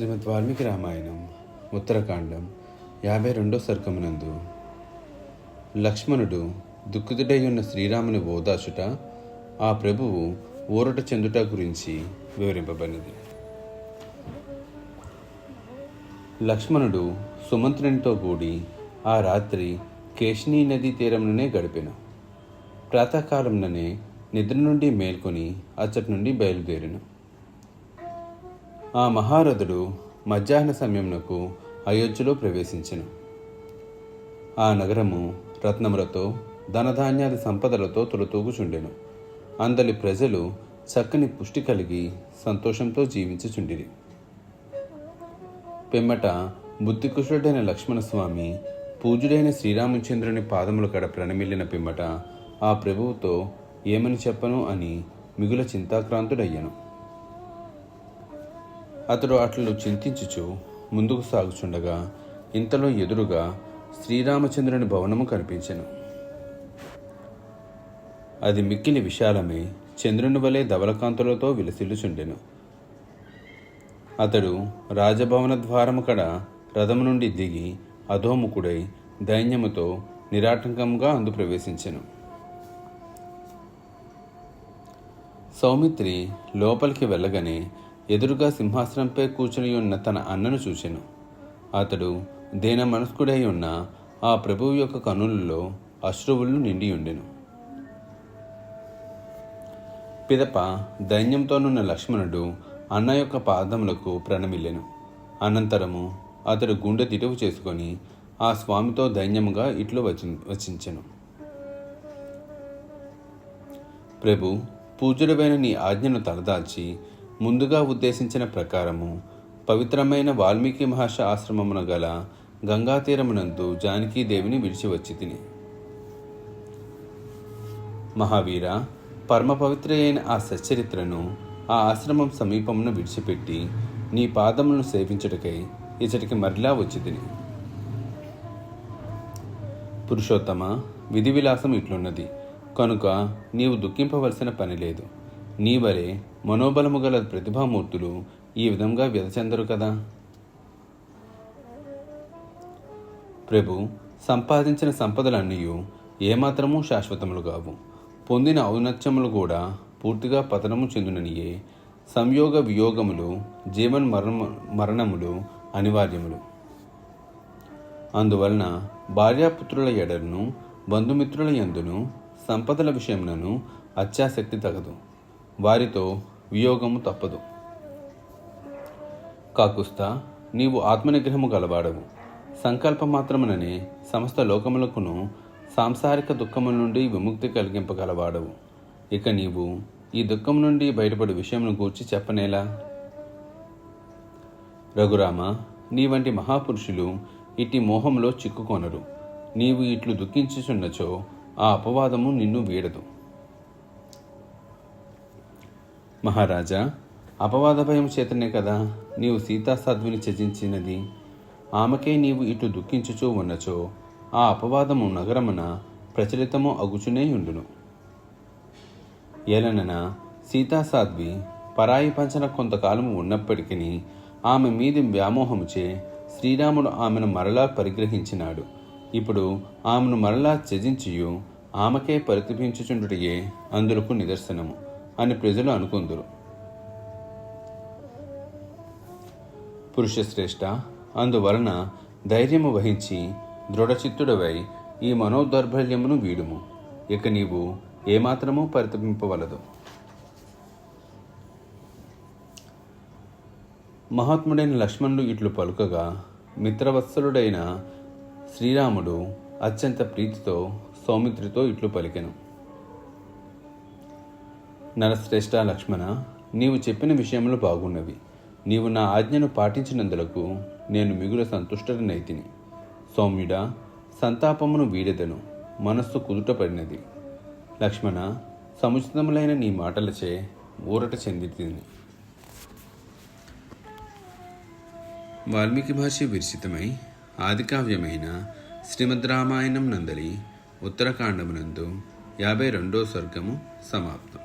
శ్రీమద్ వాల్మీకి రామాయణం ఉత్తరకాండం యాభై రెండో సర్గమునందు. లక్ష్మణుడు దుఃఖితుడై ఉన్న శ్రీరాముని ఓదాచుట ఆ ప్రభువు ఊరట చెందుట గురించి వివరింపబడినది. లక్ష్మణుడు సుమంత్రునితో కూడి ఆ రాత్రి కేశినీ నదీ తీరంలోనే గడిపెను. ప్రాతకాలంలోనే నిద్ర నుండి మేల్కొని అచ్చటి నుండి బయలుదేరిను. ఆ మహారథుడు మధ్యాహ్న సమయమునకు అయోధ్యలో ప్రవేశించెను. ఆ నగరము రత్నములతో ధనధాన్యాది సంపదలతో తొలతూగుచుండెను. అందలి ప్రజలు చక్కని పుష్టి కలిగి సంతోషంతో జీవించుచుండిరి. పిమ్మట బుద్ధికుశుడైన లక్ష్మణస్వామి పూజుడైన శ్రీరామచంద్రుని పాదముల కడ ప్రణమిల్లిన పిమ్మట ఆ ప్రభువుతో ఏమని చెప్పను? అని మిగుల చింతాక్రాంతుడయ్యను. అతడు అట్లు చింతించుచు ముందుకు సాగుచుండగా ఇంతలో ఎదురుగా శ్రీరామచంద్రుని భవనము కనిపించెను. అది మిక్కిలి విశాలమై చంద్రుని వలె ధవలకాంతులతో విలసిల్లుచుండెను. అతడు రాజభవన ద్వారము కడ రథము నుండి దిగి అధోముఖుడై దైన్యముతో నిరాటంకంగా అందు ప్రవేశించెను. సౌమిత్రి లోపలికి వెళ్ళగానే ఎదురుగా సింహాసనంపై కూర్చుని ఉన్న తన అన్నను చూశాను అతడు దేన మనస్కుడై ఉన్న ఆ ప్రభువు యొక్క కనులలో అశ్రువులు నిండి ఉండెను పిదప దైన్యంతోనున్న లక్ష్మణుడు అన్న యొక్క పాదములకు ప్రణమిల్లెను. అనంతరము అతడు గుండె తిటవు చేసుకొని ఆ స్వామితో దైన్యముగా ఇట్లు వచ్చి వచించెను. ప్రభు పూజ్యుడమైన నీ ఆజ్ఞను తలదాల్చి ముందుగా ఉద్దేశించిన ప్రకారము పవిత్రమైన వాల్మీకి మహర్ష ఆశ్రమమున గల గంగా తీరమునందు జానకీదేవిని విడిచి వచ్చి తిని మహావీర పరమ పవిత్ర అయిన ఆ సచ్చరిత్రను ఆ ఆశ్రమం సమీపమును విడిచిపెట్టి నీ పాదములను సేవించుటకై ఇచ్చటికి మరలా వచ్చితిని. పురుషోత్తమ విధి విలాసం ఇట్లున్నది. కనుక నీవు దుఃఖింపవలసిన పని లేదు. నీ వలె మనోబలము గల ప్రతిభామూర్తులు ఈ విధంగా వ్యధచెందరు కదా? ప్రభు సంపాదించిన సంపదలన్నీ ఏమాత్రము శాశ్వతములు కావు. పొందిన ఔన్నత్యములు కూడా పూర్తిగా పతనము చెందుననియే సంయోగ వియోగములు జీవన్ మరణ మరణములు అనివార్యములు. అందువలన భార్యాపుత్రుల ఎడరును బంధుమిత్రుల ఎందును సంపదల విషయమునను అత్యాసక్తి తగదు. వారితో వియోగము తప్పదు. కాకుస్తా నీవు ఆత్మనిగ్రహము గలవాడవు. సంకల్పమాత్రముననే సమస్త లోకములకును సాంసారిక దుఃఖము నుండి విముక్తి కలిగింపగలవాడవు. ఇక నీవు ఈ దుఃఖం నుండి బయటపడి విషయమును గూర్చి చెప్పనేలా? రఘురామ నీ వంటి మహాపురుషులు ఇట్టి మోహంలో చిక్కుకొనరు. నీవు ఇట్లు దుఃఖించుచున్నచో ఆ అపవాదము నిన్ను వీడదు. మహారాజా అపవాద భయం చేతనే కదా నీవు సీతాసాధ్విని త్యజించినది? ఆమెకే నీవు ఇటు దుఃఖించుచూ ఉన్నచో ఆ అపవాదము నగరమున ప్రచలితము అగుచునే ఉండును. ఏలనన సీతాసాధ్వి పరాయి పంచన కొంతకాలము ఉన్నప్పటికీ ఆమె మీది వ్యామోహముచే శ్రీరాముడు ఆమెను మరలా పరిగ్రహించినాడు. ఇప్పుడు ఆమెను మరలా త్యజించియు ఆమెకే పరితపించుచుండుటయే అందులకు నిదర్శనము. అని ప్రజలు అనుకుందురు. పురుషశ్రేష్ట అందువలన ధైర్యము వహించి దృఢచిత్తుడవై ఈ మనోదౌర్బల్యమును వీడుము. ఇక నీవు ఏమాత్రమూ పరితపింపవలదు. మహాత్ముడైన లక్ష్మణుడు ఇట్లు పలుకగా మిత్రవత్సలుడైన శ్రీరాముడు అత్యంత ప్రీతితో సౌమిత్రితో ఇట్లు పలికెను. నరశ్రేష్ఠ లక్ష్మణ నీవు చెప్పిన విషయములు బాగున్నవి. నీవు నా ఆజ్ఞను పాటించినందులకు నేను మిగుల సంతుష్టనైతిని సౌమ్యుడా సంతాపమును వీడెదను. మనస్సు కుదుటపడినది. లక్ష్మణ సముచితములైన నీ మాటలచే ఊరట చెందితిని. వాల్మీకి భాష విరచితమై ఆదికావ్యమైన శ్రీమద్ రామాయణం నందలి ఉత్తరకాండమునందు యాభై రెండో స్వర్గము సమాప్తం.